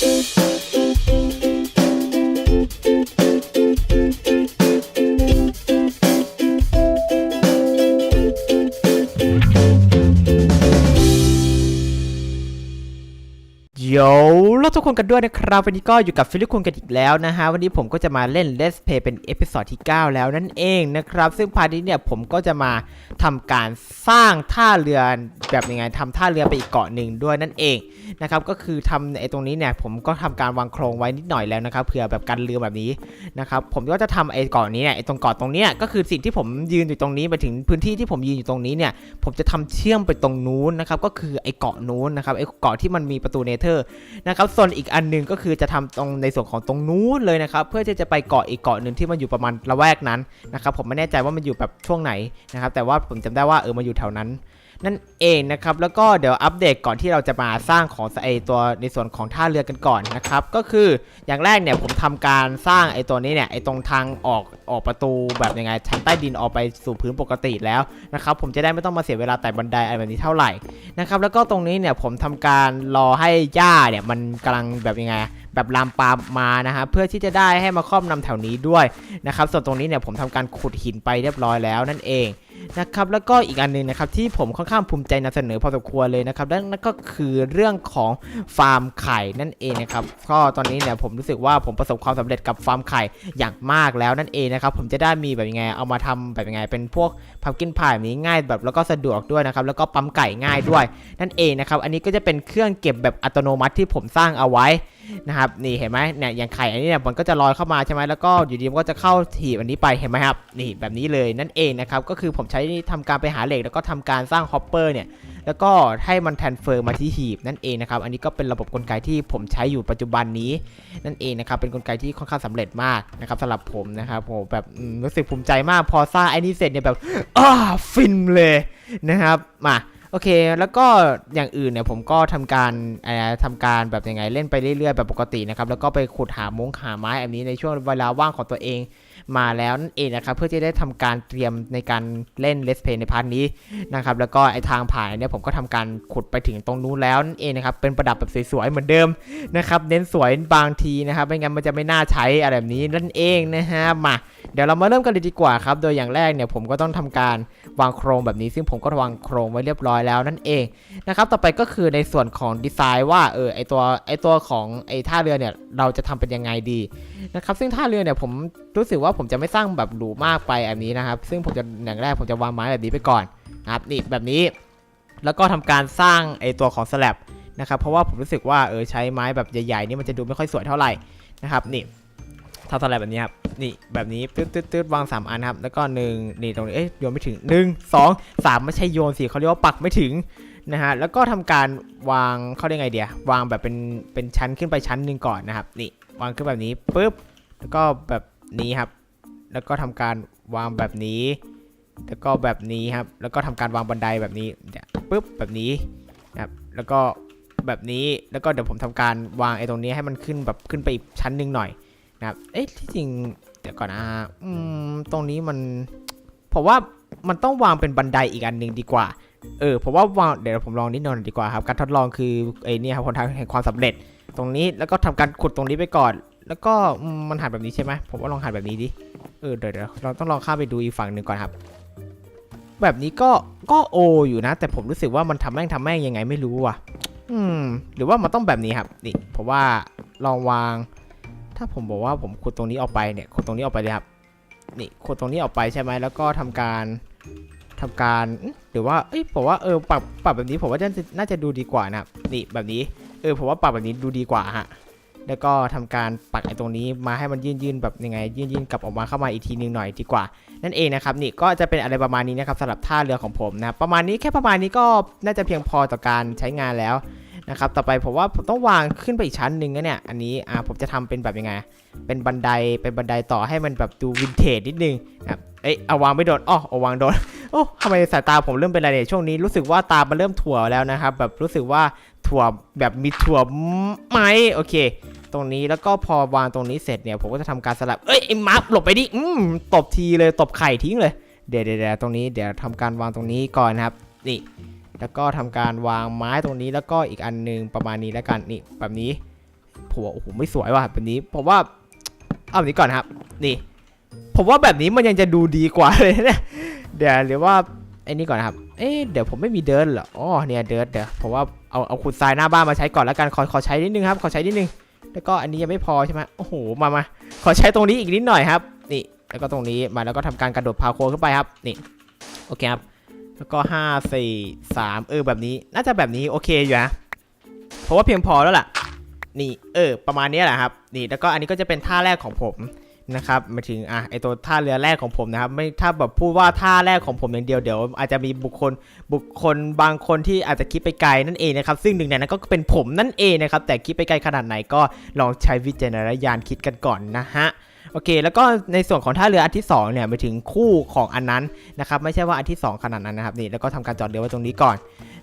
โทุกคนกันด้วยนะครับวันนี้ก็อยู่กับฟิลิปคุณกันอีกแล้วนะฮะวันนี้ผมก็จะมาเล่น Let's Play เป็นเอพิ o d ดที่ 9 แล้วนั่นเองนะครับซึ่งพาร์ทนี้เนี่ยผมก็จะมาทำการสร้างท่าเรือแบบยังไงทำท่าเรือไปอีกเกาะหนึ่งด้วยนั่นเองนะครับก็คือทำไอ้ตรงนี้เนี่ยผมก็ทำการวางโครงไว้นิดหน่อยแล้วนะครับเผื่อแบบกันเรือแบบนี้นะครับผมก็จะทำไอ้เกาะนี้เนี่ยไอ้ตรงเกาะตรงเนี้ยก็คือสิ่งที่ผมยืนอยู่ตรงนี้ไปถึงพื้นที่ที่ผมยืนอยู่ตรงนี้เนี่ยผมจะทำเชื่อมไปตรงนู้นนะครับก็คือไอ้เกาะนู้นนะครับไอ้เกาะที่มันมีประตูเนเธอร์นะครับส่วนอีกอันหนึงก็คือจะทำตรงในส่วนของตรงนู้นเลยนะครับ เพื่อที่จะไปเกาะอีกเกาะหนึ่งที่มันอยู่ประมาณละแวกนั้นนะครับ ผมไม่แน่ใจว่ามันอยู่แบบช่วงไหนนะครับ แต่ว่าผมจำได้ว่าเออมาอยู่แถวนั้น นั่นเองนะครับ แล้วก็เดี๋ยวอัปเดตก่อนที่เราจะมาสร้างของไอตัวในส่วนของท่าเรือกันก่อนนะครับ ก็คืออย่างแรกเนี่ยผมทำการสร้างไอตัวนี้เนี่ยไอตรงทางออกออกประตูแบบยังไงชั้นใต้ดินออกไปสู่พื้นปกติแล้วนะครับ ผมจะได้ไม่ต้องมาเสียเวลาไต่บันไดอะไรแบบนี้เท่าไหร่นะครับ แล้วก็ตรงนี้เนี่ยผมทำการรอให้หญ้าเนี่ยมันกำลังแบบยังไงแบบลามปามมานะฮะเพื่อที่จะได้ให้มาครอบนำแถวนี้ด้วยนะครับ ส่วนตรงนี้เนี่ยผมทำการขุดหินไปเรียบร้อยแล้วนั่นเอง นะครับแล้วก็อีกอันหนึงนะครับที่ผมค่อนข้างภูมิใจนำเสนอพอสมควรเลยนะครับนั่นก็คือเรื่องของฟาร์มไข่นั่นเองนะครับก็ตอนนี้เนี่ยผมรู้สึกว่าผมประสบความสำเร็จกับฟาร์มไข่อย่างมากแล้วนั่นเองนะครับผมจะได้มีแบบยังไงเอามาทำแบบยังไง เป็นพวกพัมกินพายแบบนี้ง่ายแบบแล้วก็สะดวกด้วยนะครับแล้วก็ปั๊มไก่ง่ายด้วย นั่นเองนะครับอันนี้ก็จะเป็นเครื่องเก็บแบบอัตโนมัติที่ผมสร้างเอาไว้ นะครับนี่เห็นไหมเนี่ยอย่างไข่อันนี้เนี่ยมันก็จะลอยเข้ามาใช่ไหมแล้วก็อยู่ดีมันก็จะเข้าถีบอันนี้ไปเห็นไหมครับนี่แบบนี้เลยนั่นเองนะครับก็คือผมใช้ทำการไปหาเหล็กแล้วก็ทำการสร้างฮอปเปอร์เนี่ยแล้วก็ให้มันแทนเฟอร์มาที่หีบนั่นเองนะครับอันนี้ก็เป็นระบบกลไกที่ผมใช้อยู่ปัจจุบันนี้นั่นเองนะครับเป็นกลไกที่ค่อนข้างสำเร็จมากนะครับสำหรับผมนะครับผมแบบรู้สึกภูมิใจมากพอสร้างไอ้นี่เสร็จเนี่ยแบบอ้าฟินเลยนะครับมา โอเค แล้วก็อย่างอื่นเนี่ยผมก็ทำการเอ่อทำการแบบยังไงเล่นไปเรื่อยๆแบบปกตินะครับ แล้วก็ไปขุดหามงหาไม้อันนี้ในช่วงเวลาว่างของตัวเองมาแล้วนั่นเองนะครับ เพื่อที่ได้ทำการเตรียมในการเล่นเลสเพย์ในพาร์ทนี้นะครับ แล้วก็ไอทางผ่านเนี่ยผมก็ทำการขุดไปถึงตรงนู้นแล้วนั่นเองนะครับ เป็นประดับแบบสวยๆเหมือนเดิมนะครับ เน้นสวยบางทีนะครับ ไม่งั้นมันจะไม่น่าใช้อะไรแบบนี้นั่นเองนะฮะ มา เดี๋ยวเรามาเริ่มกันเลยดีกว่าครับ โดยอย่างแรกเนี่ยผมก็ต้องทำการวางโครงแบบนี้ ซึ่งผมก็วางโครงไว้เรียบร้อยแล้วนั่นเองนะครับ ต่อไปก็คือในส่วนของดีไซน์ว่าเออไอตัวไอตัวของไอท่าเรือเนี่ยเราจะทำเป็นยังไงดีนะครับ ซึ่งท่าเรือเนี่ยผมรู้สึกว่าผมจะไม่สร้างแบบหรูมากไปแบบนี้นะครับ ซึ่งผมจะอย่างแรกผมจะวางไม้แบบนี้ไปก่อนนะครับนี่แบบนี้ แล้วก็ทำการสร้างไอตัวของสแลบนะครับ เพราะว่าผมรู้สึกว่าเออใช้ไม้แบบใหญ่ๆนี่มันจะดูไม่ค่อยสวยเท่าไหร่นะครับนี่ ทำสไลด์แบบนี้ครับนี่แบบนี้ตืดตืดตืดวาง3อันครับแล้วก็หนึ่งนี่ตรงนี้เอ๊ะโยนไม่ถึง1 2 3ไม่ใช่โยนสิเขาเรียกว่าปักไม่ถึงนะฮะแล้วก็ทำการวางเขาเรียกไงเดียวางแบบเป็นเป็นชั้นขึ้นไปชั้นหนึ่งก่อนนะครับนี่วางขึ้นแบบนี้ปุ๊บแล้วก็แบบนี้ครับ แล้วก็ทำการวางแบบนี้ แล้วก็แบบนี้ครับ แล้วก็ทำการวางบันไดแบบนี้เนี่ยปุ๊บแบบนี้นะครับแล้วก็แบบนี้แล้วก็เดี๋ยวผมทำการวางไอ้ตรงนี้ให้มันขึ้นแบบขึ้นไปอีกชั้นหนึ่งหน่อย นะครับ เอ๊ะที่จริงเดี๋ยวก่อนนะอืมตรงนี้มันผมว่ามันต้องวางเป็นบันไดอีกอันหนึ่งดีกว่า เออผมว่าวางเดี๋ยวผมลองนิดหน่อยดีกว่าครับ การทดลองคือไอ้นี่ครับผลทางแห่งความสำเร็จ ตรงนี้แล้วก็ทำการขุดตรงนี้ไปก่อน แล้วก็มันหันแบบนี้ใช่ไหมผมว่าลองหันแบบนี้ดิเออเดี๋ยวเราต้องลองข้ามไปดูอีกฝั่งหนึ่งก่อนครับ แบบนี้ก็ก็โออยู่นะ แต่ผมรู้สึกว่ามันทำแม่งทำแม่งยังไงไม่รู้ว่ะ อืม หรือว่ามันต้องแบบนี้ครับนี่ผมว่าลองวาง ถ้าผมบอกว่าผมขุดตรงนี้ออกไปเนี่ยขุดตรงนี้ออกไปเลยครับนี่ขุดตรงนี้ออกไปใช่ไหมแล้วก็ทำการทำการหรือว่าเอ้ยผมว่าเออปรับปรับแบบนี้ผมว่าน่าจะน่าจะดูดีกว่านะครับนี่แบบนี้เออผมว่าปรับแบบนี้ดูดีกว่าฮะแล้วก็ทำการปักไอ้ตรงนี้มาให้มันยื่นยื่นๆแบบยังไง ยื่นยื่นๆกลับออกมาเข้ามาอีกทีนึงหน่อยดีกว่า นั่นเองนะครับนี่ก็จะเป็นอะไรประมาณนี้นะครับสำหรับท่าเรือของผมนะประมาณนี้แค่ประมาณนี้ก็น่าจะเพียงพอต่อการใช้งานแล้ว นะครับต่อไปผมว่าผมต้องวางขึ้นไปอีกชั้นหนึ่งนะเนี่ยอันนี้อ่าผมจะทำเป็นแบบยังไง เป็นบันไดเป็นบันไดต่อให้มันแบบดูวินเทจนิดนึงนะครับเอ้ยเอาวางไม่โดนอ้อเอาวางโดนโอ้ทำไมสายตาผมเริ่มเป็นอะไรเนี่ยช่วงนี้รู้สึกว่าตามันเริ่มถั่วแล้วนะครับแบบรู้สึกว่าถั่วแบบมีถั่วไหมโอเค ตรงนี้แล้วก็พอวางตรงนี้เสร็จเนี่ยผมก็จะทำการสลับเอ้ยไอ้มาร์คหลบไปดิอืมตบทีเลยตบไข่ทิ้งเลยเดี๋ยวเดี๋ยวเดี๋ยวตรงนี้เดี๋ยวทำการวางตรงนี้ก่อนนะครับนี่ แล้วก็ทำการวางไม้ตรงนี้แล้วก็อีกอันหนึงประมาณนี้แล้วกันนี่แบบนี้ผผมว่าโอ้โหไม่สวยว่ะแบบนี้ผมว่าเอาแบบนี้ก่อนครับ นี่ ผมว่าแบบนี้มันยังจะดูดีกว่าเลยเนี่ยเดี๋ยวหรือว่าไอ้นี่ก่อนนครับเอ๊ะเดี๋ยวผมไม่มีเดินเหรออ๋อเนี่ยเดินเดี๋ยวผมว่าเอาเอาขุดทรายหน้าบ้านมาใช้ก่อนแล้วกันขอขอใช้นิดนึงครับขอใช้นิดนึงแล้วก็อันนี้ยังไม่พอใช่ไหมโอ้โหมามาขอใช้ตรงนี้อีกนิดหน่อยครับ นี่ แล้วก็ตรงนี้มาแล้วก็ทำการกระโดดพาโคขึ้นไปครับ นี่โอเคครับ แล้วก็ห้าสี่สามเออแบบนี้ น่าจะแบบนี้โอเคอยู่นะเพราะว่าเพียงพอแล้วล่ะ นี่เออ ประมาณนี้แหละครับ นี่แล้วก็อันนี้ก็จะเป็นท่าแรกของผม นะครับมาถึงอะไอตัวท่าเรือแรกของผมนะครับ ไม่ถ้าแบบพูดว่าท่าแรกของผมอย่างเดียวเดี๋ยวอาจจะมีบุคคลบุคคลบางคนที่อาจจะคิดไปไกลนั่นเองนะครับ ซึ่งหนึ่งในนั้นก็เป็นผมนั่นเองนะครับ แต่คิดไปไกลขนาดไหนก็ลองใช้วิจารณญาณคิดกันก่อนนะฮะโอเค แล้วก็ในส่วนของท่าเรืออันที่สองเนี่ยไปถึงคู่ของอันนั้นนะครับ ไม่ใช่ว่าอันที่สองขนาดนั้นนะครับนี่แล้วก็ทำการจอดเรือไว้ตรงนี้ก่อน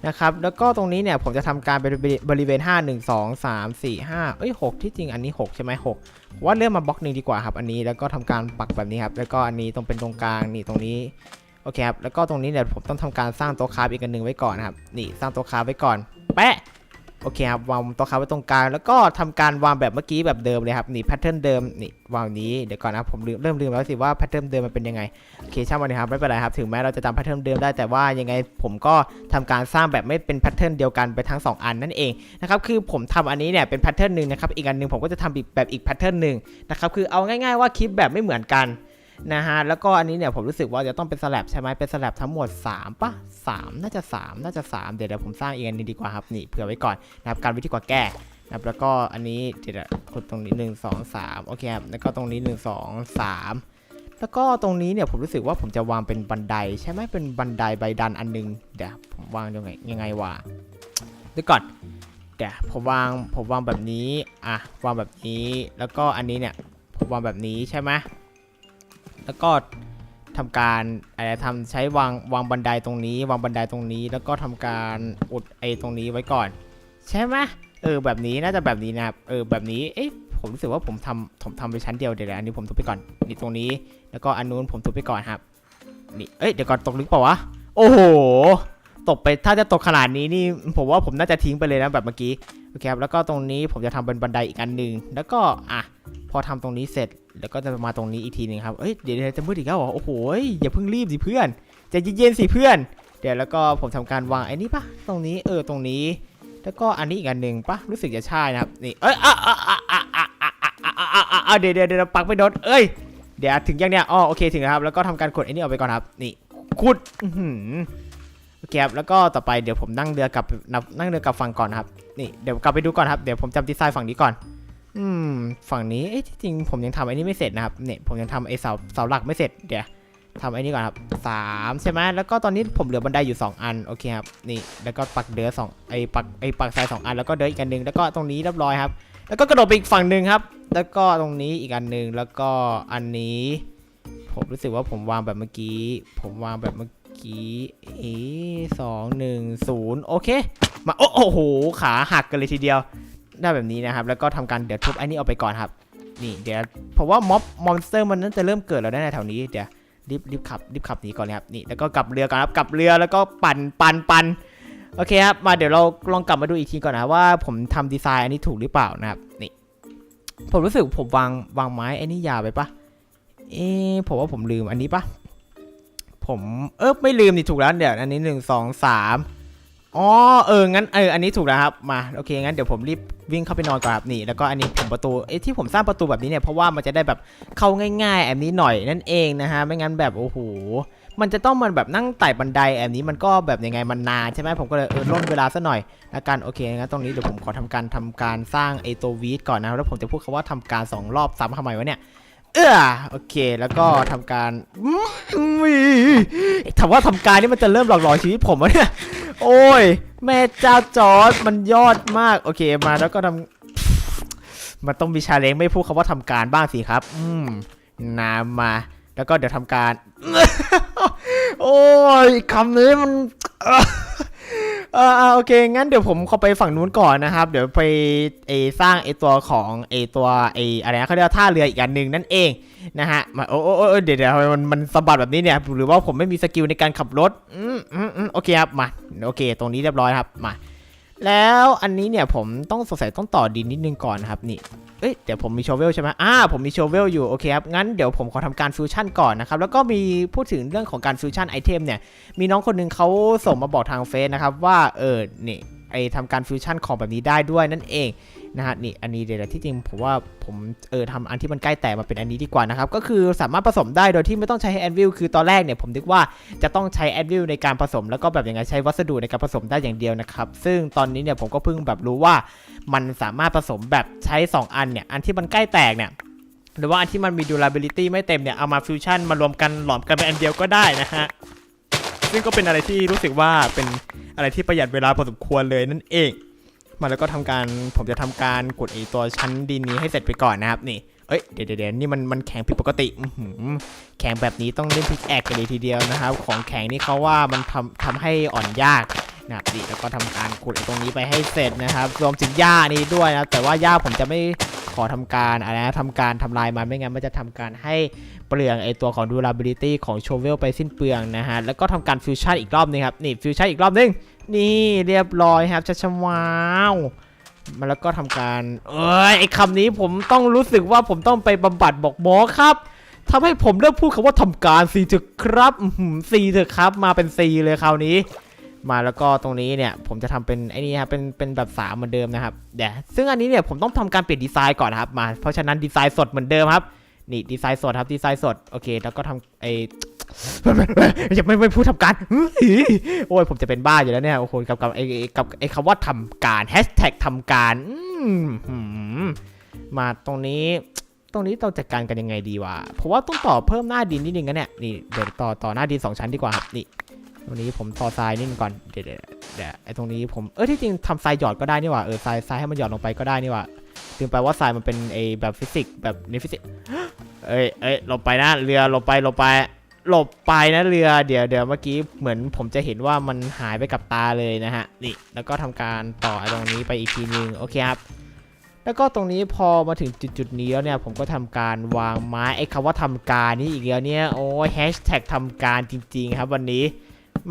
นะครับ แล้วก็ตรงนี้เนี่ยผมจะทำการไปบริเวณ 5 1 2 3 4 5เอ้ย6ที่จริงอันนี้ 6 ใช่ไหม6ผมว่าเลื่อนมาบล็อกหนึ่งดีกว่าครับ อันนี้แล้วก็ทำการปักแบบนี้ครับ แล้วก็อันนี้ตรงเป็นตรงกลางนี่ตรงนี้โอเคครับแล้วก็ตรงนี้เนี่ยผมต้องทำการสร้างตัวคาร์บอีกอันหนึ่งไว้ก่อนนะครับนี่สร้างตัวคาร์บไว้ก่อน แปะ โอเคครับวางโต๊ะคราไว้ตรงกลางแล้วก็ทำการวางแบบเมื่อกี้แบบเดิมเลยครับนี่แพทเทิร์นเดิมนี่วางนี้เดี๋ยวก่อนนะผมลืมเริ่มลืมแล้วสิว่าแพทเทิร์นเดิมมันเป็นยังไงโอเคช่างมันนะครับไม่เป็นไรครับถึงแม้เราจะจำแพทเทิร์นเดิมได้แต่ว่ายังไงผมก็ทำการสร้างแบบไม่เป็นแพทเทิร์นเดียวกันไปทั้ง 2 อันนั่นเองนะครับคือผมทำอันนี้เนี่ยเป็นแพทเทิร์นหนึ่งนะครับอีกอันหนึ่งผมก็จะทำอีกแบบอีกแพทเทิร์นหนึ่งนะครับคือเอาง่าย ๆว่าคลิปแบบไม่เหมือนกัน นะฮะแล้วก็อันนี้เนี่ยผมรู้สึกว่าจะต้องเป็นสลับใช่ไหมเป็นสลับทั้งหมด 3ปะ3 น่าจะ 3 น่าจะ 3 เดี๋ยวเดี๋ยวผมสร้างอีกอันนึงดีกว่าครับนี่เผื่อไว้ก่อนนะครับการวิธีกว่าแก้นะครับแล้วก็อันนี้เดี๋ยวกดตรงนี้ 1 2 3 โอเคครับแล้วก็ตรงนี้ 1 2 3 แล้วก็ตรงนี้เนี่ยผมรู้สึกว่าผมจะวางเป็นบันไดใช่ไหมเป็นบันไดใบดันอันหนึงเดี๋ยวผมวางยังไงยังไงวะเดี๋ยวก่อนเดี๋ยวผมวางผมวางแบบนี้อะวางแบบนี้แล้วก็อันนี้เนี่ยผมวางแบบนี้ใช่ไหม แล้วก็ทำการอะไรทำใช้วางวางบันไดตรงนี้ วางบันไดตรงนี้ แล้วก็ทำการอุดไอตรงนี้ไว้ก่อน ใช่ไหมเออแบบนี้น่าจะแบบนี้นะครับเออแบบนี้เอ๊ะผมรู้สึกว่าผมทำผมทำไปชั้นเดียวเดี๋ยวอันนี้ผมทุบไปก่อนนี่ตรงนี้ แล้วก็อันนู้นผมทุบไปก่อนครับนี่เอ้ยเดี๋ยวก่อนตกลึกเปล่าวะโอ้โหตกไปถ้าจะตกขนาดนี้นี่ผมว่าผมน่าจะทิ้งไปเลยนะแบบเมื่อกี้ อเคครับแล้วก็ตรงนี้ผมจะทำเป็นบันไดอีกอันหนึ่งแล้วก็อะพอทำตรงนี้เสร็จแล้วก็จะมาตรงนี้อีกทีหนึ่งครับเอ้ยเดี๋ยวจะมืดอีกแล้วเหรอโอ้โหยอย่าเพิ่งรีบสิเพื่อนใจะเย็นๆสิเพื่อน เดี๋ยวแล้วก็ผมทำการวางไอ้นี่ปะตรงนี้เออตรงนี้ แล้วก็อันนี้อีกอันหนึ่งปะรู้สึกจะใช่นะครับนี่เอ้ยอะอะอะอะอะอะอะอะอะอะอะเดี๋ยวเดี๋ยวเดี๋ยวปักไปโดนเอ้ยเดี๋ยวถึงยังเนี่ยอ๋อโอเคถึงแล้วครับแล้วก็ทำการกดไอ้นี่ออกไปก่อนครับนี่ขุด อเคครับแล้วก็ต่อไปเดี๋ยวผมนั่งเรือกลับนับนั่งเรือกลับฝั่งก่อนนะครับนี่เดี๋ยวกลับไปดูก่อนครับเดี๋ยวผมจำดีไซน์ฝั่งนี้ก่อน อืม ฝั่งนี้เอ๊ะที่จริงผมยังทำไอ้นี่ไม่เสร็จนะครับเนี่ยผมยังทำไอ้เสาเสาหลักไม่เสร็จเดี๋ยวทำไอ้นี่ก่อนครับสามใช่ไหมแล้วก็ตอนนี้ผมเหลือบันไดอยู่2อันโอเคครับนี่แล้วก็ปักเดือสองไอ้ปักไอ้ปักทรายสองอันแล้วก็เดืออีกอันหนึ่งแล้วก็ตรงนี้เรียบร้อยครับ แล้วก็กระโดดไปอีกฝั่งหนึ่งครับ แล้วก็ตรงนี้อีกอันหนึ่งแล้วก็อันนี้ ผมรู้สึกว่าผมวางแบบเมื่อกี้ ผมวางแบบเมื่อ กี้เอสองหนึ่งศูนย์โอเค มาโอ้โห ขาหักกันเลยทีเดียว ได้แบบนี้นะครับ แล้วก็ทำการเดี๋ยวทุบไอ้นี่เอาไปก่อนครับ นี่เดี๋ยวผมว่าม็อบมอนสเตอร์มันน่าจะเริ่มเกิดแล้วแน่แถวนี้เดี๋ยวรีบรีบขับรีบขับหนีก่อนเลยครับนี่แล้วก็กลับเรือก่อนครับกลับเรือแล้วก็ปั่นปั่นปั่นโอเคครับมาเดี๋ยวเราลองกลับมาดูอีกทีก่อนนะว่าผมทำดีไซน์อันนี้ถูกหรือเปล่านะครับนี่ผมรู้สึกผมวางวางไม้ไอ้นี่ยาวไปปะเอ๊ผมว่าผมลืมอันนี้ปะ ผมเออไม่ลืมนี่ถูกแล้วเดี๋ยวอันนี้หนึ่งสองสามอ๋อเอองั้นเอออันนี้ถูกแล้วครับมาโอเคงั้นเดี๋ยวผมรีบวิ่งเข้าไปนอนก่อนครับนี่แล้วก็อันนี้ผมประตูเอ๊ะที่ผมสร้างประตูแบบนี้เนี่ยเพราะว่ามันจะได้แบบเข้าง่ายๆแบบนี้หน่อยนั่นเองนะฮะไม่งั้นแบบโอ้โหมันจะต้องมันแบบนั่งไต่บันไดแบบนี้มันก็แบบยังไงมันนานใช่ไหมผมก็เลยเออล่นเวลาซะหน่อยละกันโอเคงั้นตรงนี้เดี๋ยวผมขอทำการทำการสร้างไอตัววีดก่อนนะแล้วผมจะพูดคำว่าทำการสองรอบซ้ำทำไมวะเนี่ย เออโอเค แล้วก็ทำการอืมถามว่าทำการนี่มันจะเริ่มหลอกหลอนชีวิตผมวะเนี่ย โอ้ย แม่เจ้าจอร์ดมันยอดมาก โอเค มาแล้วก็ทำมันต้องมีชาเลนจ์ไม่พูดคำว่าทำการบ้างสิครับ อืมนามา แล้วก็เดี๋ยวทำการ โอ้ยคำนี้มัน เออเออโอเค งั้นเดี๋ยวผมเข้าไปฝั่งนู้นก่อนนะครับ เดี๋ยวไปเอสร้างไอตัวของไอตัวไออะไรนะเขาเรียกว่าท่าเรืออีกอันหนึ่งนั่นเองนะฮะมาโอ้โอ้โอ้เดี๋ยวเดี๋ยวมมันมันสะบัดแบบนี้เนี่ย หรือว่าผมไม่มีสกิลในการขับรถ อืมอืมอืมโอเคครับ มา โอเค ตรงนี้เรียบร้อยครับ มา แล้วอันนี้เนี่ยผมต้องสงสัยต้องต่อดินนิดนึงก่อนนะครับนี่เอ้ยเดี๋ยวผมมีโชเวลใช่ไหมอ่าผมมีโชเวลอยู่โอเคครับงั้นเดี๋ยวผมขอทำการฟิวชั่นก่อนนะครับแล้วก็มีพูดถึงเรื่องของการฟิวชั่นไอเทมเนี่ยมีน้องคนหนึงเขาส่งมาบอกทางเฟซนะครับว่าเออนี่ ไอทำการฟิวชั่นของแบบนี้ได้ด้วยนั่นเองนะฮะนี่อันนี้เดี๋ยวที่จริงผมว่าผมเออทำอันที่มันใกล้แตกมาเป็นอันนี้ดีกว่านะครับ ก็คือสามารถผสมได้โดยที่ไม่ต้องใช้แอนวิลคือตอนแรกเนี่ยผมนึกว่าจะต้องใช้แอนวิลในการผสม แล้วก็แบบยังไงใช้วัสดุในการผสมได้อย่างเดียวนะครับซึ่งตอนนี้เนี่ยผมก็เพิ่งแบบรู้ว่ามันสามารถผสมแบบใช้ 2 อันเนี่ยอันที่มันใกล้แตกเนี่ยหรือว่าอันที่มันมี durability ไม่เต็มเนี่ยเอามาฟิวชั่นมารวมกันหลอมกันเป็นอันเดียวก็ได้นะฮะ ซึ่งก็เป็นอะไรที่รู้สึกว่าเป็นอะไรที่ประหยัดเวลาพอสมควรเลยนั่นเอง มาแล้วก็ทำการผมจะทำการกดไอตัวชั้นดินนี้ให้เสร็จไปก่อนนะครับนี่เอ้ยเดี๋ยวเดี๋ยวเดี๋ยวนี่มันมันแข็งผิดปกติอืแข็งแบบนี้ต้องเล่นพิกแอกกันเลยทีเดียวนะครับ ของแข็งนี่เขาว่ามันทำทำให้อ่อนยากนะครับดิแล้วก็ทำการขุดไอตรงนี้ไปให้เสร็จนะครับ รวมถึงหญ้านี้ด้วยนะแต่ว่าหญ้าผมจะไม่ ขอทำการอะไรนะทำการทำลายมันไม่งั้นมันจะทำการให้เปลืองไอตัวของ durability ของโชเวลไปสิ้นเปลืองนะฮะแล้วก็ทำการฟิวชั่นอีกรอบนึงครับนี่ฟิวชั่นอีกรอบนึงนี่เรียบร้อยครับชัชวาวมาแล้วก็ทำการเอ้ยไอคำนี้ผมต้องรู้สึกว่าผมต้องไปบำบัดบอกหมอครับทำให้ผมเลิกพูดคำว่าทำการซีเถอะครับซีเถอะครับ มาเป็นซีเลยคราวนี้ มาแล้วก็ตรงนี้เนี่ยผมจะทำเป็นไอ้นี่ครับเป็นเป็นแบบสามเหมือนเดิมนะครับเดี๋ยวซึ่งอันนี้เนี่ยผมต้องทำการเปลี่ยนดีไซน์ก่อนนะครับมาเพราะฉะนั้นดีไซน์สดเหมือนเดิมครับนี่ดีไซน์สดครับดีไซน์สดโอเค แล้วก็ทำไอ้อย่าไม่ไม่พูดทำการโอ้ยผมจะเป็นบ้าอยู่แล้วเนี่ยโอ้โหกับกับไอ้กับไอ้คำว่าทำการแฮชแท็กทำการมหืมมาตรงนี้ตรงนี้เราจัดการกันยังไงดีวะเพราะว่าต้องต่อเพิ่มหน้าดินนิดนึงนะเนี่ยนี่เดี๋ยวต่อต่อหน้าดินสองชั้นดีกว่าครับนี่ ตรงนี้ผมต่อทรายนิดนึงก่อนเดี๋ยวเดี๋ยวไอ้ตรงนี้ผมเออที่จริงทำทรายหยอดก็ได้นี่หว่าเออทรายทรายให้มันหยอดลงไปก็ได้นี่หว่าลืมไปว่าทรายมันเป็นไอ้แบบฟิสิกส์แบบในฟิสิกส์เอ้ยเอ้ยหลบไปนะเรือหลบไปหลบไปหลบไปนะเรือเดี๋ยวเดี๋ยวเมื่อกี้เหมือนผมจะเห็นว่ามันหายไปกับตาเลยนะฮะนี่แล้วก็ทำการต่อตรงนี้ไปอีกทีนึงโอเคครับแล้วก็ตรงนี้พอมาถึงจุดจุดนี้แล้วเนี่ยผมก็ทำการวางไม้ไอ้คำว่าทำการนี่อีกแล้วเนี่ยโอ้ยแฮชแท็กทำการจริง ๆ ครับวันนี้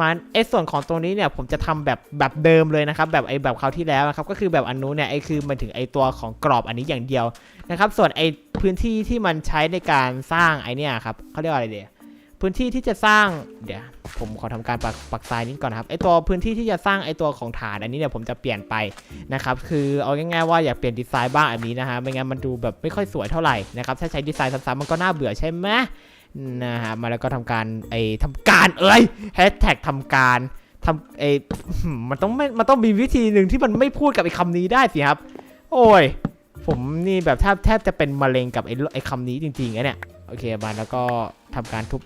มันไอ้ส่วนของตรงนี้เนี่ยผมจะทำแบบแบบเดิมเลยนะครับแบบไอ้แบบคราวที่แล้วนะครับก็คือแบบอันนู้นเนี่ยไอคือมันถึงไอตัวของกรอบอันนี้อย่างเดียวนะครับส่วนไอพื้นที่ที่มันใช้ในการสร้างไอเนี่ยครับเขาเรียกว่าอะไรเดียพื้นที่ที่จะสร้างเดี๋ยวผมขอทำการปักปักทรายนิดก่อนนะครับไอตัวพื้นที่ที่จะสร้างไอตัวของฐานอันนี้เนี่ยผมจะเปลี่ยนไปนะครับคือเอาง่ายๆว่าอยากเปลี่ยนดีไซน์บ้างอันนี้นะฮะไม่งั้นมันดูแบบไม่ค่อยสวยเท่าไหร่นะครับถ้าใช้ดีไซน์ซ้ำๆมันก็น่าเบื่อใช่ไหม นะฮะมาแล้วก็ทำการไอทำการเอ้ยแฮชแท็กทำการทำไอมันต้องไม่มันต้องมีวิธีหนึ่งที่มันไม่พูดกับไอคำนี้ได้สิครับ โอ้ย ผมนี่แบบแทบแทบจะเป็นมะเร็งกับไอไอคำนี้จริงๆอะเนี่ยโอเคมาแล้วก็ทำการทุบ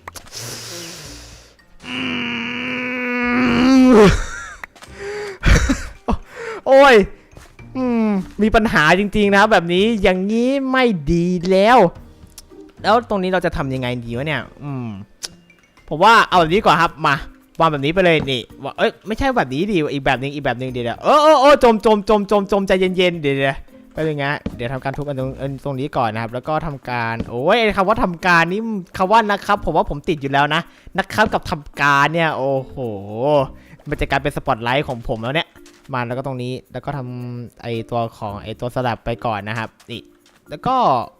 โอ้ยอืมมีปัญหาจริงๆนะแบบนี้อย่างนี้ไม่ดีแล้ว แล้วตรงนี้เราจะทำยังไงดีวะเนี่ย อืม ผมว่าเอาแบบนี้ก่อนครับ มาวางแบบนี้ไปเลยนี่ว่าเอ้ยไม่ใช่แบบนี้ดิอีกแบบหนึงอีกแบบหนึงเดี๋ยวเออเออเออจมจมจมจมจมใจเย็นๆเดี๋ยวเดี๋ยวไปเลยงะเดี๋ยวทำการทุบอันตรงตรงนี้ก่อนนะครับ แล้วก็ทำการโอ้ยคำว่าทำการนี่คำว่านะครับ ผมว่าผมติดอยู่แล้วนะนะครับกับทำการเนี่ยโอ้โหมันจะกลายเป็นสปอตไลท์ของผมแล้วเนี่ยมาแล้วก็ตรงนี้แล้วก็ทำไอตัวของไอตัวสลับไปก่อนนะครับนี่ แล้วก็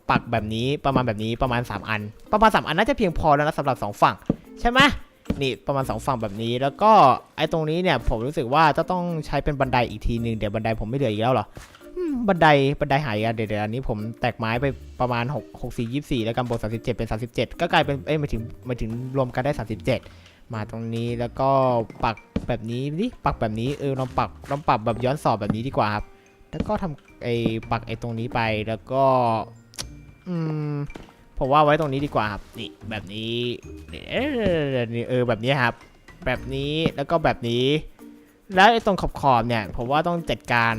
ปักแบบนี้ประมาณแบบนี้ประมาณ 3 อัน ประมาณ 3 อันน่าจะเพียงพอแล้วนะสำหรับ 2 ฝั่ง ใช่ไหมนี่ประมาณ 2 ฝั่งแบบนี้ แล้วก็ไอตรงนี้เนี่ยผมรู้สึกว่าจะต้องใช้เป็นบันไดอีกทีหนึ่งเดี๋ยวบันไดผมไม่เหลืออีกแล้วหรอบันไดบันไดหายกันเดี๋ยวเดี๋ยวอันนี้ผมแตกไม้ไปประมาณ6 6 4 24 แล้วกันบวก37 เป็น 37 ก็กลายเป็นเอ้ยมาถึงมาถึงรวมกันได้ 37 มาตรงนี้แล้วก็ปักแบบนี้นี่ปักแบบนี้เออลองปักลองปรับแบบย้อนสอบแบบนี้ดีกว่าครับ แล้วก็ทำไอ้ปักไอ้ตรงนี้ไปแล้วก็ อืมผมว่าไว้ตรงนี้ดีกว่าครับนี่แบบนี้เอ๊ะนี่เออแบบนี้ครับ แบบนี้แล้วก็แบบนี้ แล้วไอ้ตรงขอบขอบๆเนี่ย ผมว่าต้องจัดการ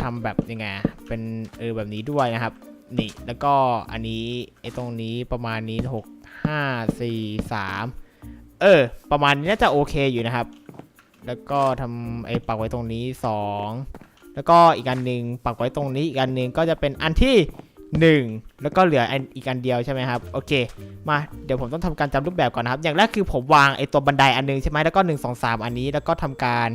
ทำแบบยังไงเป็นเออแบบนี้ด้วยนะครับ นี่แล้วก็อันนี้ไอ้ตรงนี้ประมาณนี้หกห้าสี่สามเออ ประมาณนี้น่าจะโอเคอยู่นะครับ แล้วก็ทำไอ้ปักไว้ตรงนี้สอง แล้วก็อีกอันหนึ่งปักไว้ตรงนี้อีกอันหนึ่งก็จะเป็นอันที่หนึ่งแล้วก็เหลืออันอีกอันเดียวใช่ไหมครับโอเคมาเดี๋ยวผมต้องทำการจำรูปแบบก่อนนะครับ อย่างแรกคือผมวางไอ้ตัวบันไดอันหนึงใช่ไหมแล้วก็ 1 2 3 อันนี้แล้วก็ทำการ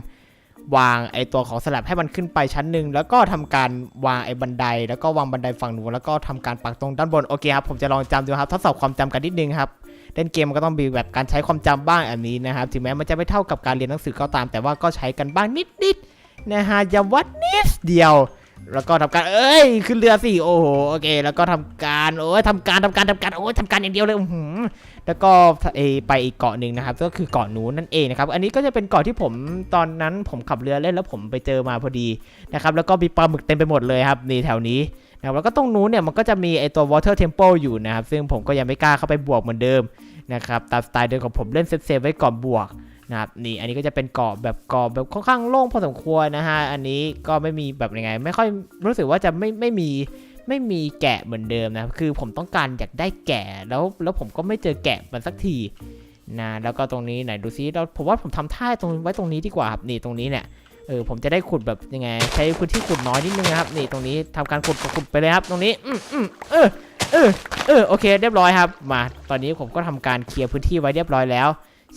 วางไอตัวของสลับให้มันขึ้นไปชั้นหนึ่งแล้วก็ทำการวางไอบันได แล้วก็วางบันไดฝั่งหนูนแล้วก็ทำการปักตรงด้านบนโอเคครับผมจะลองจำดูครับทดสอบความจำกันนิดนึงครับเล่นเกมมันก็ต้องมีแบบการใช้ความจำบ้างอันนี้นะครับถึงแม้มันจะไม่เท่ากับการเรียนหนังสือก็ตาม แต่ว่าก็ใช้กันบ้างนิดๆ นะฮะย้ำว่านิดเดียว แล้วก็ทำการเอ้ยขึ้นเรือสิโอ้โหโอเค แล้วก็ทำการโอ้ยทำการทำการทำการโอ้ยทำการอย่างเดียวเลยอื้อหือแล้วก็เอไปอีกเกาะหนึ่งนะครับ ก็คือเกาะนูนั่นเองนะครับ อันนี้ก็จะเป็นเกาะที่ผมตอนนั้นผมขับเรือเล่นแล้วผมไปเจอมาพอดีนะครับ แล้วก็มีปลาหมึกเต็มไปหมดเลยครับนี่แถวนี้นะครับแล้วก็ตรงนู้นเนี่ยมันก็จะมีไอตัว water temple อยู่นะครับ ซึ่งผมก็ยังไม่กล้าเข้าไปบวกเหมือนเดิมนะครับตามสไตล์เดิมของผมเล่นเซฟเซฟไว้ก่อนบวก นะครับนี่อันนี้ก็จะเป็นเกาะแบบเกาะแบบค่อนข้างโล่งพอสมควรนะฮะอันนี้ก็ไม่มีแบบยังไง ไม่ค่อยรู้สึกว่าจะไม่ไม่มีไม่มีแกะเหมือนเดิมนะครับคือผมต้องการอยากได้แกะแล้วแล้วผมก็ไม่เจอแกะมันสักทีนะแล้วก็ตรงนี้ไหนดูซิแล้วผมว่าผมทำท่าตรงไว้ตรงนี้ดีกว่าครับนี่ตรงนี้เนี่ยเออผมจะได้ขุดแบบยังไง ใช้พื้นที่ขุดน้อยนิดนึงนะครับนี่ตรงนี้ทำการขุดขุดไปเลยครับ ตรงนี้อืมอืมเออเออเออโอเค เรียบร้อยครับ มา ตอนนี้ผมก็ทำการเคลียร์พื้นที่ไว้เรียบร้อยแล้ว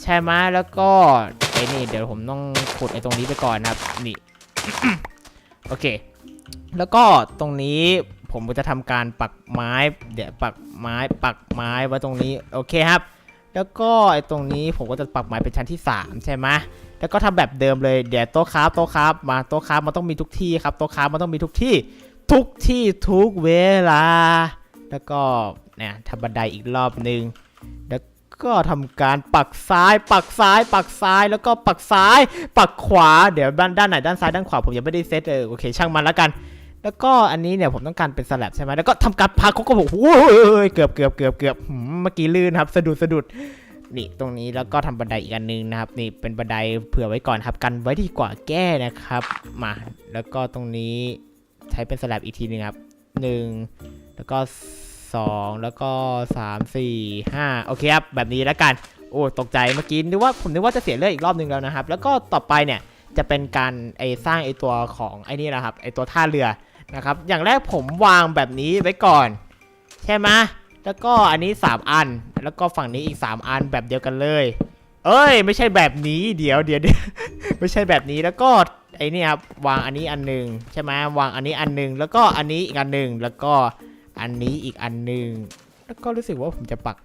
ใช่ไหมแล้วก็ไอ้นี่เดี๋ยวผมต้องขุดไอ้ตรงนี้ไปก่อนนะครับนี่ โอเค แล้วก็ตรงนี้ผมก็จะทำการปักไม้ เดี๋ยวปักไม้ปักไม้ไว้ตรงนี้โอเคครับ แล้วก็ไอ้ตรงนี้ผมก็จะปักไม้เป็นชั้นที่ 3 ใช่ไหมแล้วก็ทำแบบเดิมเลยเดี๋ยวโต๊ะคราฟโต๊ะคราฟมาโต๊ะคราฟมันต้องมีทุกที่ครับโต๊ะคราฟมันต้องมีทุกที่ทุกที่ทุกเวลา แล้วก็เนี่ยทำบันไดอีกรอบหนึ่ง ก็ทำการปักซ้าย ปักซ้าย ปักซ้ายแล้วก็ปักซ้าย ปักขวาเดี๋ยวด้านด้านไหนด้านซ้ายด้านขวาผมยังไม่ได้เซตเออโอเคช่างมันแล้วกัน แล้วก็อันนี้เนี่ยผมต้องการเป็นสลับใช่ไหมแล้วก็ทำการพักเขาก็บอกโอ้ยเกือบเกือบเกือบเกือบเมื่อกี้ลื่นครับสะดุดสะดุดนี่ตรงนี้แล้วก็ทำบันไดอีกอันนึงนะครับนี่เป็นบันไดเผื่อไว้ก่อนครับกันไว้ดีกว่าแก้นะครับมาแล้วก็ตรงนี้ใช้เป็นสลับอีกทีหนึงครับหนึ่งแล้วก็ 2 แล้วก็ 3 4 5 โอเคครับ แบบนี้แล้วกัน โอ้ตกใจเมื่อกี้นึกว่าผมนึกว่าจะเสียเลือดอีกรอบนึงแล้วนะครับ แล้วก็ต่อไปเนี่ยจะเป็นการไอสร้างไอตัวของไอนี่นะครับไอตัวท่าเรือนะครับ อย่างแรกผมวางแบบนี้ไว้ก่อน ใช่ไหมแล้วก็อันนี้ 3 อัน แล้วก็ฝั่งนี้อีก 3 อันแบบเดียวกันเลย เอ้ย ไม่ใช่แบบนี้เดี๋ยวเดี๋ยวเดี๋ยวไม่ใช่แบบนี้แล้วก็ไอนี่ครับวางอันนี้อันหนึ่งใช่ไหมวางอันนี้อันหนึ่งแล้วก็อันนี้อีกอันหนึ่งแล้วก็ อันนี้อีกอันหนึ่งแล้วก็รู้สึกว่าผมจะปัก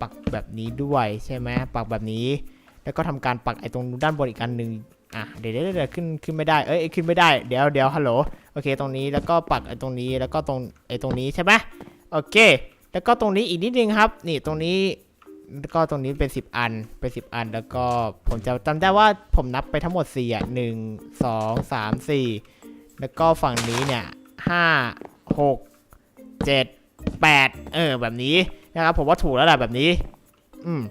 ปักแบบนี้ด้วยใช่ไหมปักแบบนี้ แล้วก็ทำการปักไอ้ตรงด้านบนอีกอันหนึ่งอะเดี๋ยวเดี๋ยวขึ้นขึ้นไม่ได้เอ้ยขึ้นไม่ได้เดี๋ยวเดี๋ยวฮัลโหลโอเค ตรงนี้แล้วก็ปักไอ้ตรงนี้แล้วก็ตรงไอ้ตรงนี้ใช่ไหมโอเค แล้วก็ตรงนี้อีกนิดนึงครับ นี่ตรงนี้แล้วก็ตรงนี้เป็น 10 อันเป็น10 อัน แล้วก็ผมจะจำได้ว่าผมนับไปทั้งหมด4อะหนึ่งสองสามสี่แล้วก็ฝั่งนี้เนี่ยห้า หกเจ็ดแปดเออ แบบนี้นะครับผมว่าถูกแล้วแหละแบบนี้ อืม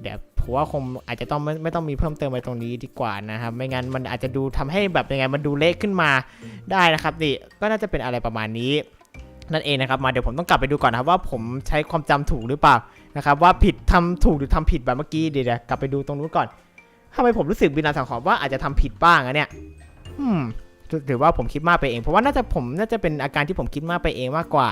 เดี๋ยวผมว่าคงอาจจะต้องไม่ไม่ต้องมีเพิ่มเติมไปตรงนี้ดีกว่านะครับ ไม่งั้นมันอาจจะดูทำให้แบบยังไงมันดูเละขึ้นมาได้นะครับนี่ก็น่าจะเป็นอะไรประมาณนี้นั่นเองนะครับมาเดี๋ยวผมต้องกลับไปดูก่อนนะครับว่าผมใช้ความจำถูกหรือเปล่านะครับว่าผิดทำถูกหรือทำผิดแบบเมื่อกี้เดี๋ยวเดี๋ยวกลับไปดูตรงนู้นก่อนทำไมผมรู้สึกบินาสังขารว่าอาจจะทำผิดบ้างอะเนี่ยอืม ถือว่าผมคิดมากไปเอง เพราะว่าน่าจะผมน่าจะเป็นอาการที่ผมคิดมากไปเองมากกว่า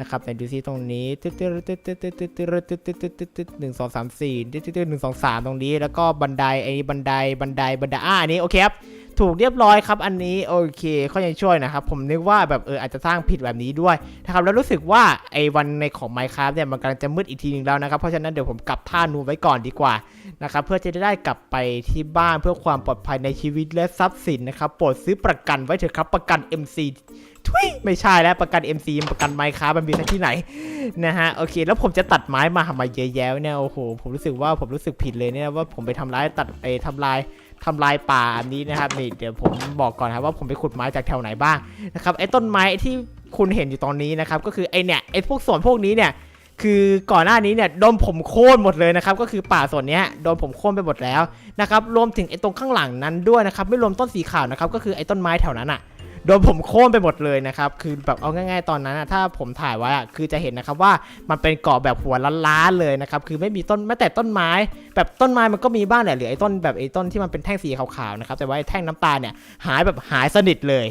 นะครับแต่ดูซิตรงนี้ตึ๊ดตึ๊ดตึ๊ดตึ๊ดตึ๊ดตึ๊ดตึ๊ดตึ๊ดตึ๊ดตึ๊ดตึ๊ดหนึ่งสองสามสี่ตึ๊ดตึ๊ดตึ๊ดหนึ่งสองสามตรงนี้ แล้วก็บันไดไอ้บันไดบันไดบันไดอ่าอันนี้โอเคครับ ถูกเรียบร้อยครับอันนี้โอเคเขายังช่วยนะครับผมนึกว่าแบบเอออาจจะสร้างผิดแบบนี้ด้วยนะครับแล้วรู้สึกว่าไอ้วันในของ Minecraft เนี่ยมันกำลังจะมืดอีกทีหนึงแล้วนะครับเพราะฉะนั้นเดี๋ยวผมกลับท่านูไว้ก่อนดีกว่านะครับเพื่อจะได้กลับไปที่บ้านเพื่อความปลอดภัยในชีวิตและทรัพย์สินนะครับโปรดซื้อประกันไว้เถอะครับประกัน MC ทุยไม่ใช่แล้วประกัน MC ประกันไมค์ครับมันมีที่ไหนนะฮะโอเค แล้วผมจะตัดไม้มาทำไมเยอะแยะเนี่ยโอ้โหผมรู้สึกว่าผมรู้สึกผิดเลยเนี่ยว่าผมไปทำร้ายตัดไอ้ทำลาย ทำลายป่าอันนี้นะครับนี่เดี๋ยวผมบอกก่อนครับว่าผมไปขุดไม้จากแถวไหนบ้างนะครับไอ้ต้นไม้ที่คุณเห็นอยู่ตอนนี้นะครับก็คือไอ้เนี่ยไอ้พวกส่วนพวกนี้เนี่ยคือก่อนหน้านี้เนี่ยโดนผมโค่นหมดเลยนะครับก็คือป่าส่วนนี้โดนผมโค่นไปหมดแล้วนะครับรวมถึงไอ้ตรงข้างหลังนั้นด้วยนะครับไม่รวมต้นสีขาวนะครับก็คือไอ้ต้นไม้แถวนั้นอะ โดนผมโค่นไปหมดเลยนะครับ คือแบบเอาง่าย ๆ ตอนนั้นอะถ้าผมถ่ายไว้อะคือจะเห็นนะครับว่ามันเป็นเกาะแบบหัวล้านๆเลยนะครับ คือไม่มีต้นแม้แต่ต้นไม้ แบบต้นไม้มันก็มีบ้างแหละเหรือไอ้ต้นแบบไอ้ต้นที่มันเป็นแท่งสีขาวๆนะครับ แต่ว่าไอ้แท่งน้ำตาลเนี่ยหายแบบหายสนิทเลย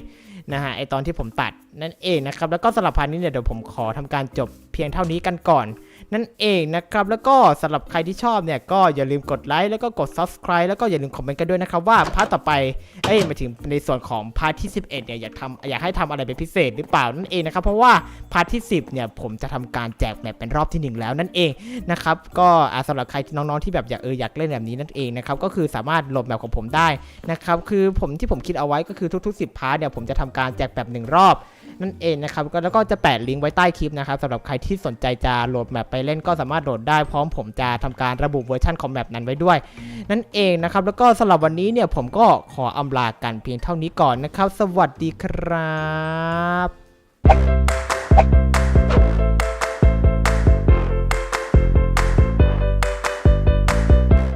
นะฮะไอ้ตอนที่ผมตัดนั่นเองนะครับ แล้วก็สำหรับพาร์ทนี้เนี่ยเดี๋ยวผมขอทำการจบเพียงเท่านี้กันก่อน นั่นเองนะครับ แล้วก็สำหรับใครที่ชอบเนี่ยก็อย่าลืมกดไลค์แล้วก็กด subscribe แล้วก็อย่าลืมคอมเมนต์กันด้วยนะครับว่าพาร์ทต่อไปเอ้ยมาถึงในส่วนของพาร์ทที่ 11เนี่ยอยากทำอยากให้ทำอะไรเป็นพิเศษหรือเปล่านั่นเองนะครับเพราะว่าพาร์ทที่ 10เนี่ยผมจะทำการแจกแมปเป็นรอบทีหนึ่งแล้วนั่นเองนะครับก็อ่าสำหรับใครน้องๆที่แบบอยากเอออยากเล่นแบบนี้นั่นเองนะครับก็คือสามารถโหลดแมปของผมได้นะครับคือผมที่ผมคิดเอาไว้ก็คือทุกๆ 10 พาร์ทเนี่ยผมจะทำการแจกแบบหนึ่งรอบนั่นเองนะครับแล้วก็จะแปะลิงก์ไว้ใต้คลิปนะครับสำหรับใครที่สนใจจะโหลดแมปไปเล่นก็สามารถโหลดได้พร้อมผมจะทำการระบุเวอร์ชันของแมปนั้นไว้ด้วย นั่นเองนะครับ แล้วก็สำหรับวันนี้เนี่ยผมก็ขออำลากันเพียงเท่านี้ก่อนนะครับ สวัสดีครับ